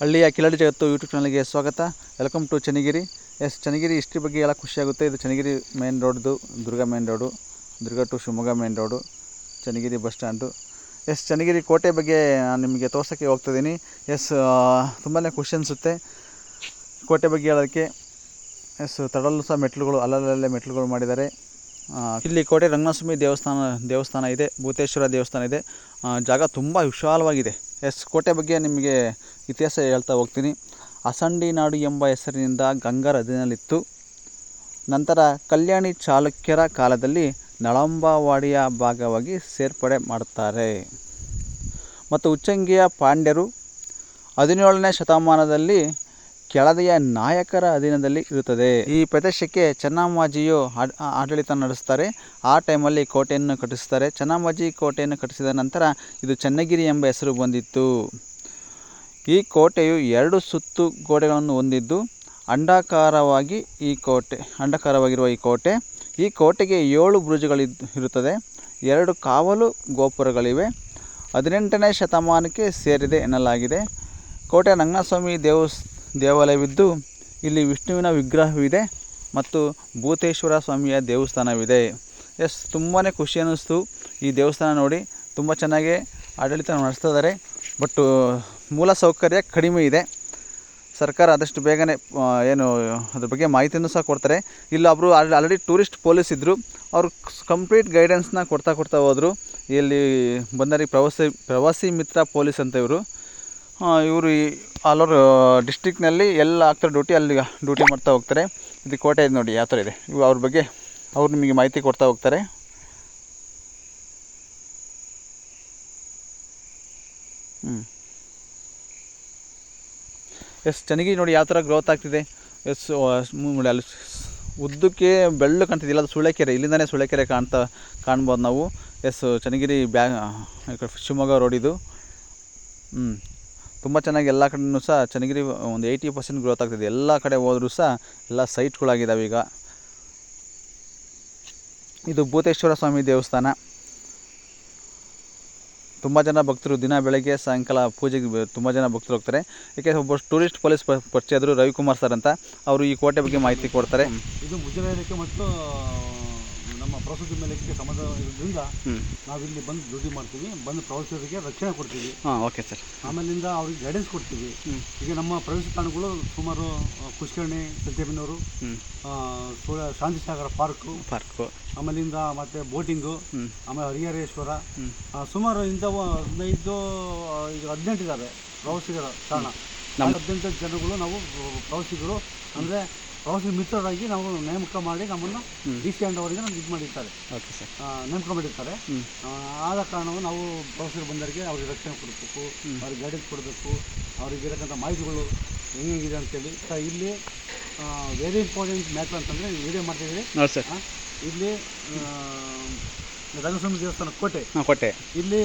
ಹಳ್ಳಿಯ ಕಿಲಾಡಿ ಜಗತ್ತು ಯೂಟ್ಯೂಬ್ ಚಾನಲ್ಗೆ ಸ್ವಾಗತ. Welcome to Channagiri yes Channagiri history ಬಗ್ಗೆ ಎಲ್ಲ ಖುಷಿಯಾಗುತ್ತೆ ಇದು Channagiri main ರೋಡ್ದು Durga main road Durga to Shivamogga main road Channagiri bus stand yes Channagiri ಕೋಟೆ ಬಗ್ಗೆ ನಾನು ನಿಮಗೆ ತೋರ್ಸೋಕ್ಕೆ ಹೋಗ್ತಿದ್ದೀನಿ ಎಸ್ ತುಂಬಾ ಖುಷಿ ಅನಿಸುತ್ತೆ ಕೋಟೆ ಬಗ್ಗೆ ಹೇಳೋದಕ್ಕೆ. ಎಸ್ ತಡಲು ಸಹ ಮೆಟ್ಲುಗಳು ಅಲ್ಲಲ್ಲೇ ಮೆಟ್ಲುಗಳು ಮಾಡಿದ್ದಾರೆ. ಇಲ್ಲಿ ಕೋಟೆ ರಂಗನಾಥಸ್ವಾಮಿ ದೇವಸ್ಥಾನ ದೇವಸ್ಥಾನ ಇದೆ, ಭೂತೇಶ್ವರ ದೇವಸ್ಥಾನ ಇದೆ. ಜಾಗ ತುಂಬ ವಿಶಾಲವಾಗಿದೆ. ಎಸ್, ಕೋಟೆ ಬಗ್ಗೆ ನಿಮಗೆ ಇತಿಹಾಸ ಹೇಳ್ತಾ ಹೋಗ್ತೀನಿ. ಅಸಂಡಿ ನಾಡು ಎಂಬ ಹೆಸರಿನಿಂದ ಗಂಗರ ನದಿಯಲ್ಲಿತ್ತು. ನಂತರ ಕಲ್ಯಾಣಿ ಚಾಲುಕ್ಯರ ಕಾಲದಲ್ಲಿ ನಳಂಬವಾಡಿಯ ಭಾಗವಾಗಿ ಸೇರ್ಪಡೆ ಮಾಡುತ್ತಾರೆ. ಮತ್ತು ಉಚ್ಚಂಗಿಯ ಪಾಂಡ್ಯರು ಹದಿನೇಳನೇ ಶತಮಾನದಲ್ಲಿ ಕೆಳದಿಯ ನಾಯಕರ ಅಧೀನದಲ್ಲಿ ಇರುತ್ತದೆ. ಈ ಪ್ರದೇಶಕ್ಕೆ ಚೆನ್ನಮ್ಮಾಜಿಯು ಆಡಳಿತ ನಡೆಸ್ತಾರೆ ಆ ಟೈಮಲ್ಲಿ ಕೋಟೆಯನ್ನು ಕಟ್ಟಿಸ್ತಾರೆ ಚೆನ್ನಮ್ಮಾಜಿ ಕೋಟೆಯನ್ನು ಕಟ್ಟಿಸಿದ ನಂತರ ಇದು ಚನ್ನಗಿರಿ ಎಂಬ ಹೆಸರು ಬಂದಿತ್ತು. ಈ ಕೋಟೆಯು ಎರಡು ಸುತ್ತು ಗೋಡೆಗಳನ್ನು ಹೊಂದಿದ್ದು, ಅಂಡಾಕಾರವಾಗಿ ಈ ಕೋಟೆ, ಅಂಡಾಕಾರವಾಗಿರುವ ಈ ಕೋಟೆ. ಈ ಕೋಟೆಗೆ ಏಳು ಬುರುಜುಗಳಿದ್ದು ಇರುತ್ತದೆ. ಎರಡು ಕಾವಲು ಗೋಪುರಗಳಿವೆ. ಹದಿನೆಂಟನೇ ಶತಮಾನಕ್ಕೆ ಸೇರಿದೆ ಎನ್ನಲಾಗಿದೆ. ಕೋಟೆ ರಂಗನಾಥಸ್ವಾಮಿ ದೇವಸ್ ದೇವಾಲಯವಿದ್ದು ಇಲ್ಲಿ ವಿಷ್ಣುವಿನ ವಿಗ್ರಹವಿದೆ ಮತ್ತು ಭೂತೇಶ್ವರ ಸ್ವಾಮಿಯ ದೇವಸ್ಥಾನವಿದೆ. ಎಸ್ ತುಂಬಾ ಖುಷಿ ಅನ್ನಿಸ್ತು. ಈ ದೇವಸ್ಥಾನ ನೋಡಿ ತುಂಬ ಚೆನ್ನಾಗಿ ಆಡಳಿತ ನಡೆಸ್ತಾ ಇದ್ದಾರೆ ಬಟ್ಟು ಮೂಲ ಸೌಕರ್ಯ ಕಡಿಮೆ ಇದೆ. ಸರ್ಕಾರ ಆದಷ್ಟು ಬೇಗನೆ ಏನು, ಅದ್ರ ಬಗ್ಗೆ ಮಾಹಿತಿಯನ್ನು ಸಹ ಕೊಡ್ತಾರೆ. ಇಲ್ಲಿ ಒಬ್ಬರು ಆಲ್ರೆಡಿ ಟೂರಿಸ್ಟ್ ಪೊಲೀಸ್ ಇದ್ದರು ಅವರು ಕಂಪ್ಲೀಟ್ ಗೈಡೆನ್ಸ್ನ ಕೊಡ್ತಾ ಕೊಡ್ತಾ ಹೋದರು. ಇಲ್ಲಿ ಬಂದರಿ ಪ್ರವಾಸಿ ಪ್ರವಾಸಿ ಮಿತ್ರ ಪೊಲೀಸ್ ಅಂತ ಇವರು. ಇವರು ಆಲ್ ಓವರ್ ಡಿಸ್ಟಿಕ್ನಲ್ಲಿ ಎಲ್ಲ ಆಗ್ತಾರೆ ಡ್ಯೂಟಿ ಅಲ್ಲಿ ಡ್ಯೂಟಿ ಮಾಡ್ತಾ ಹೋಗ್ತಾರೆ. ಇದು ಕೋಟೆ ಇದೆ ನೋಡಿ ಯಾವ ಥರ ಇದೆ? ಇವು ಅವ್ರ ಬಗ್ಗೆ ಅವ್ರು ನಿಮಗೆ ಮಾಹಿತಿ ಕೊಡ್ತಾ ಹೋಗ್ತಾರೆ. ಹ್ಞೂ ಎಸ್ ಚೆನ್ನಾಗಿ ನೋಡಿ ಯಾವ ಥರ ಗ್ರೋತ್ ಆಗ್ತಿದೆ. ಎಸ್ ನೋಡಿ ಅಲ್ಲಿ ಉದ್ದಕ್ಕೆ ಬೆಳ್ಳು ಕಾಣ್ತಿದ್ದಿಲ್ಲ ಅದು ಸುಳೆಕೆರೆ ಇಲ್ಲಿಂದನೇ ಸುಳೆಕೆರೆ ಕಾಣ್ತಾ, ಕಾಣ್ಬೋದು ನಾವು. ಎಸ್, ಚನ್ನಗಿರಿ ಬ್ಯಾ ಈ ಶಿವಮೊಗ್ಗ ರೋಡಿದು ಹ್ಞೂ ತುಂಬ ಚೆನ್ನಾಗಿ ಎಲ್ಲ ಕಡೆಯೂ ಸಹ ಚನ್ನಗಿರಿ ಒಂದು ಏಯ್ಟಿ ಪರ್ಸೆಂಟ್ ಗ್ರೋತ್ ಆಗ್ತಿದೆ. ಎಲ್ಲ ಕಡೆ ಹೋದರೂ ಸಹ ಎಲ್ಲ ಸೈಟ್ಗಳಾಗಿದ್ದಾವೆ ಈಗ. ಇದು ಭೂತೇಶ್ವರ ಸ್ವಾಮಿ ದೇವಸ್ಥಾನ. ತುಂಬ ಜನ ಭಕ್ತರು ದಿನ ಬೆಳಗ್ಗೆ ಸಾಯಂಕಾಲ ಪೂಜೆಗೆ ತುಂಬ ಜನ ಭಕ್ತರು ಹೋಗ್ತಾರೆ. ಯಾಕೆ ಒಬ್ಬ ಟೂರಿಸ್ಟ್ ಪೊಲೀಸ್ ಪ- ಪರಿಚಯ ಆದರು ರವಿಕುಮಾರ್ ಸರ್ ಅಂತ. ಅವರು ಈ ಕೋಟೆ ಬಗ್ಗೆ ಮಾಹಿತಿ ಕೊಡ್ತಾರೆ. ಇದು ಮತ್ತು ನಮ್ಮ ಪ್ರವಾಸೋದ್ಯಮ ಮೇಲೆ ಸಂಬಂಧ ಇರೋದ್ರಿಂದ ಇಲ್ಲಿ ನಾವಿಲ್ಲಿ ಬಂದು ಡ್ಯೂಟಿ ಮಾಡ್ತೀವಿ ಬಂದು ಪ್ರವಾಸಿಗರಿಗೆ ರಕ್ಷಣೆ ಕೊಡ್ತೀವಿ. ಹಾಂ ಓಕೆ ಸರ್ ಆಮೇಲಿಂದ ಅವ್ರಿಗೆ ಗೈಡೆನ್ಸ್ ಕೊಡ್ತೀವಿ. ಈಗ ನಮ್ಮ ಪ್ರವೇಶ ತಾಣಗಳು ಸುಮಾರು ಸತ್ಯಬಿನವರು ಹ್ಞೂ ಶಾಂತಿ ಸಾಗರ ಪಾರ್ಕು ಪಾರ್ಕು ಆಮೇಲಿಂದ ಮತ್ತೆ ಬೋಟಿಂಗು ಆಮೇಲೆ ಹರಿಹರೇಶ್ವರ ಸುಮಾರು ಇಂಥ ಹದಿನೈದು ಈಗ ಹದಿನೆಂಟು ಇದ್ದಾರೆ ಪ್ರವಾಸಿಗರ ತಾಣ. ಹದಿನೆಂಟು ಜನಗಳು ನಾವು ಪ್ರವಾಸಿಗರು. ಅಂದರೆ ಪ್ರವಾಸಿ ಮಿತ್ರರಾಗಿ ನಾವು ನೇಮಕ ಮಾಡಿ ನಮ್ಮನ್ನು ಡಿ ಸಿ ಅಂಡ್ ಅವರಿಗೆ ನಮ್ಗೆ ಇದು ಮಾಡಿರ್ತಾರೆ. Okay sir. ನೇಮಕ ಮಾಡಿರ್ತಾರೆ. ಆದ ಕಾರಣವು ನಾವು ಪ್ರವಾಸಿಗರು ಬಂದವರಿಗೆ ಅವ್ರಿಗೆ ರಕ್ಷಣೆ ಕೊಡಬೇಕು ಅವ್ರಿಗೆ ಗೈಡೆನ್ಸ್ ಕೊಡಬೇಕು ಅವ್ರಿಗೆ ಇರತಕ್ಕಂಥ ಮಾಹಿತಿಗಳು ಹೆಂಗಿದೆ ಅಂತೇಳಿ ಇಲ್ಲಿ ವೆರಿ ಇಂಪಾರ್ಟೆಂಟ್ ಮ್ಯಾಟ್ರ್ ಅಂತಂದರೆ ವಿಡಿಯೋ ಮಾಡ್ತಿದ್ದೀವಿ ಇಲ್ಲಿ ರಂಗಸ್ವಾಮಿ ದೇವಸ್ಥಾನ ಕೋಟೆ. ಹಾಂ ಕೋಟೆ. ಇಲ್ಲಿ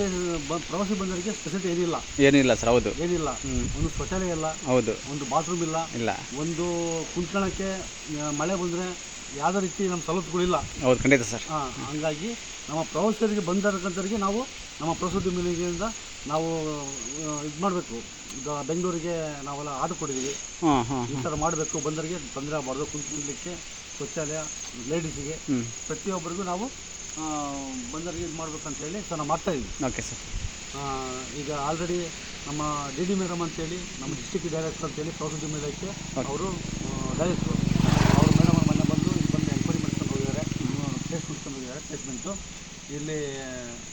ಬ ಪ್ರವಾಸಿ ಬಂದವರಿಗೆ ಸ್ಪೆಸಿಲಿಟಿ ಏನಿಲ್ಲ. ಏನಿಲ್ಲ ಸರ್ ಹೌದು. ಏನಿಲ್ಲ. ಒಂದು ಶೌಚಾಲಯ ಇಲ್ಲ. ಹೌದು. ಒಂದು ಬಾತ್ರೂಮ್ ಇಲ್ಲ. ಇಲ್ಲ. ಒಂದು ಕುಂತ್ಕೊಳ್ಳೋಕ್ಕೆ ಆ, ಮಳೆ ಬಂದರೆ ಯಾವುದೇ ರೀತಿ ನಮ್ಮ ಸವಲತ್ತುಗಳಿಲ್ಲ ಹೌದು ಖಂಡಿತ ಸರ್. ಆ, ಹಂಗಾಗಿ ನಮ್ಮ ಪ್ರವಾಸಿಗರಿಗೆ ಬಂದಿರತಕ್ಕಂಥವ್ರಿಗೆ ನಾವು ನಮ್ಮ ಪ್ರಸೂತಿ ಇಲಾಖೆಯಿಂದ ನಾವು ಇದು ಮಾಡಬೇಕು. ಈಗ ಬೆಂಗಳೂರಿಗೆ ನಾವೆಲ್ಲ ಆರ್ಡರ್ ಕೊಟ್ಟಿದ್ದೀವಿ. ಹಾಂ ಹಾಂ ಈ ಥರ ಮಾಡಬೇಕು. ಬಂದರಿಗೆ ತೊಂದರೆ ಆಗಬಾರ್ದು. ಕುಂತ್ಕೊಳ್ಳಿಕ್ಕೆ ಶೌಚಾಲಯ ಲೇಡೀಸಿಗೆ ಹ್ಞೂ ಪ್ರತಿಯೊಬ್ಬರಿಗೂ ನಾವು ಆ, ಬಂದವರಿಗೆ ಇದು ಮಾಡ್ಬೇಕಂತೇಳಿ ಸೊ ನಾವು ಮಾಡ್ತಾ ಇದ್ವಿ ಓಕೆ ಸರ್ ಈಗ ಆಲ್ರೆಡಿ ನಮ್ಮ ಡಿ ಡಿ ಮೇಡಮ್ ಅಂತೇಳಿ ನಮ್ಮ ಡಿಸ್ಟಿಕ್ ಡೈರೆಕ್ಟರ್ ಅಂತೇಳಿ ಪ್ರವಾಸೋದ್ಯಮ ಇಲಾಖೆ ಅವರು ಡೈರೆಕ್ಟ್ರು ಅವರು ಮೇಡಮ್ ಮೊನ್ನೆ ಬಂದು ಇಲ್ಲಿ ಬಂದು ಎಂಕ್ವೈರಿ ಮಾಡ್ಕೊಂಡು ಹೋಗಿದ್ದಾರೆ. ಕೇಸ್ ಮಾಡ್ಕೊಂಡು ಹೋಗಿದ್ದಾರೆ ಟ್ರೀಟ್ಮೆಂಟು ಇಲ್ಲಿ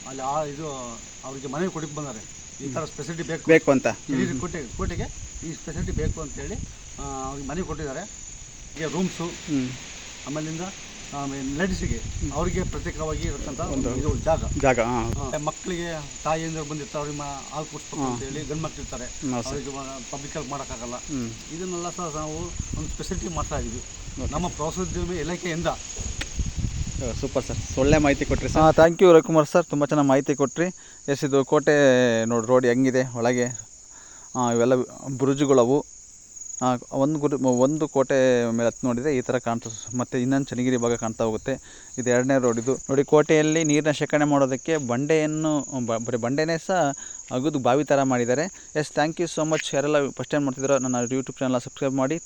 ಅಲ್ಲಿ ಆ ಇದು ಅವರಿಗೆ ಮನೆಗೆ ಕೊಡಕ್ಕೆ ಬಂದಾರೆ. ಈ ಥರ ಸ್ಪೆಸಿಲಿಟಿ ಬೇಕು. ಬೇಕು ಅಂತ. ಈ ಕೋಟೆ ಕೋಟೆಗೆ ಈ ಸ್ಪೆಸಿಲಿಟಿ ಬೇಕು ಅಂತೇಳಿ ಅವ್ರಿಗೆ ಮನೆ ಕೊಟ್ಟಿದ್ದಾರೆ. ಈಗ ರೂಮ್ಸು ಆಮೇಲಿಂದ ಲೇಡೀಸಿಗೆ ಅವರಿಗೆ ಪ್ರತ್ಯೇಕವಾಗಿ ಇರತಕ್ಕಂಥ ಒಂದು ಇದು ಜಾಗ. ಜಾಗ ಮಕ್ಕಳಿಗೆ ತಾಯಿಯಿಂದ ಬಂದಿರ್ತಾರೆ ಅವ್ರಿಗೆ ಮ- ಹಾಲು ಕುಡಿಸ್ಬೇಕು ಅಂತ ಹೇಳಿ ಗಂಡು ಮಕ್ಳು ಇರ್ತಾರೆ. ಅವರಿಗೆ ಪಬ್ಲಿಕ್ ಪಬ್ಲಿಕಲ್ಲಿ ಮಾಡೋಕ್ಕಾಗಲ್ಲ. ಹ್ಞೂ ಇದನ್ನೆಲ್ಲ ಸಹ ನಾವು ಒಂದು ಸ್ಪೆಸಿಲಿಟಿ ಮಾಡ್ತಾ ಇದೀವಿ. ನಮ್ಮ ಪ್ರವಾಸೋದ್ಯಮ ಇಲಾಖೆಯಿಂದ. ಸೂಪರ್ ಸರ್ ಒಳ್ಳೆ ಮಾಹಿತಿ ಕೊಟ್ರಿ ಸರ್ ಹಾಂ ಥ್ಯಾಂಕ್ ಯು ರವಿಕುಮಾರ್ ಸರ್ ತುಂಬ ಚೆನ್ನಾಗಿ ಮಾಹಿತಿ ಕೊಟ್ರಿ. ಎಸ್ ಇದು ಕೋಟೆ ನೋಡಿ ರೋಡ್ ಹೆಂಗಿದೆ ಒಳಗೆ. ಇವೆಲ್ಲ ಬುರುಜುಗಳವು. ಆ, ಒಂದು ಗುರು ಒಂದು ಕೋಟೆ ಮೇಲೆ ಹತ್ತು ನೋಡಿದರೆ ಈ ಥರ ಕಾಣ್ತಾ ಮತ್ತು ಇನ್ನೊಂದು ಚನ್ನಗಿರಿ ಭಾಗ ಕಾಣ್ತಾ ಹೋಗುತ್ತೆ. ಇದು ಎರಡನೇ ರೋಡ್ ಇದು. ನೋಡಿ, ಕೋಟೆಯಲ್ಲಿ ನೀರಿನ ಶೇಖರಣೆ ಮಾಡೋದಕ್ಕೆ ಬಂಡೆಯನ್ನು ಬರೀ ಬಂಡೆನೇ ಸಹ ಅಗದು ಬಾವಿ ಥರ ಮಾಡಿದ್ದಾರೆ. Yes thank you so much ಯಾರೆಲ್ಲ ಫಸ್ಟ್ ಟೈಮ್ ಮಾಡ್ತಿದ್ದೀರೋ ನನ್ನ ಯೂಟ್ಯೂಬ್ ಚಾನಲ್ ಸಬ್ಸ್ಕ್ರೈಬ್ ಮಾಡಿ.